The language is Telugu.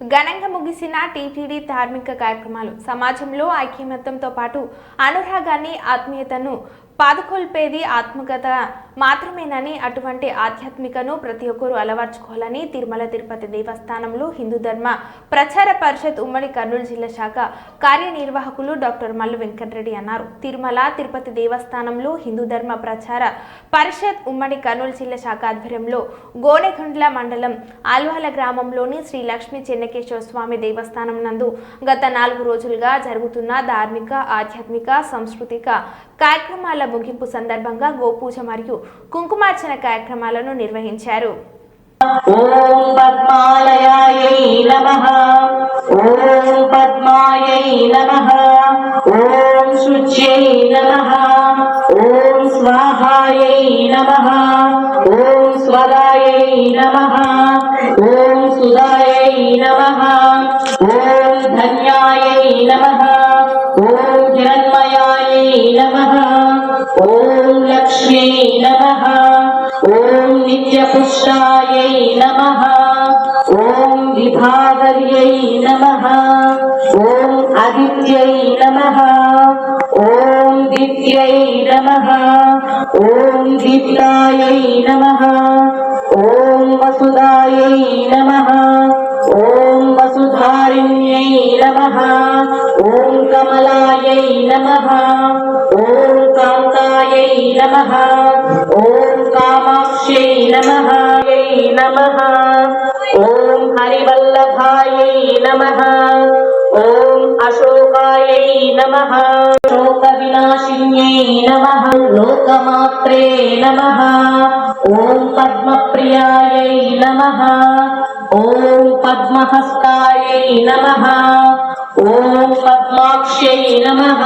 ఘనంగా ముగిసిన టీటీడీ ధార్మిక కార్యక్రమాలు. సమాజంలో ఐక్యమత్యంతో పాటు అనురాగాన్ని ఆత్మీయతను పాదుకొల్పేది ఆత్మగత మాత్రమేనని అటువంటి ఆధ్యాత్మికను ప్రతి ఒక్కరూ అలవర్చుకోవాలని తిరుమల తిరుపతి దేవస్థానంలో హిందూ ధర్మ ప్రచార పరిషత్ ఉమ్మడి కర్నూలు జిల్లా శాఖ కార్యనిర్వాహకులు డాక్టర్ మల్లు వెంకటరెడ్డి అన్నారు. తిరుమల తిరుపతి దేవస్థానంలో హిందూ ధర్మ ప్రచార పరిషత్ ఉమ్మడి కర్నూలు జిల్లా శాఖ ఆధ్వర్యంలో గోనెగుండ్ల మండలం ఆల్వాల గ్రామంలోని శ్రీ లక్ష్మీ చెన్నకేశ్వర స్వామి దేవస్థానం నందు గత నాలుగు రోజులుగా జరుగుతున్న ధార్మిక ఆధ్యాత్మిక సాంస్కృతిక కార్యక్రమాల ముగింపు సందర్భంగా గోపూజ మరియు కుంకుమార్చన కార్యక్రమాలను నిర్వహించారు. స్వాహాయ నమ నమః. ఓం పద్మాయై నమః. ఓం శుచ్యై ఓం లక్ష్మీ నమ. ఓం నిత్యపుష్టాయై నమ. ఓం విభాగర్యై నమ. ఓం ఆదిత్యై నమ. ఓం దిత్యై నమ. ఓం దీప్తాయై నమ. ఓం వసుదాయై నమ. ఓం వసుధారిణ్యై నమ. ఓం కమలాయై నమ. नमः ॐ कामाक्ष्यै नमः यै नमः ॐ हरिवल्लभायै नमः ॐ अशोकायै नमः शोकविनाशिन्यै नमः लोकमात्रे नमः ॐ पद्मप्रियायै नमः ॐ पद्महस्तायै नमः ॐ पद्माक्ष्यै नमः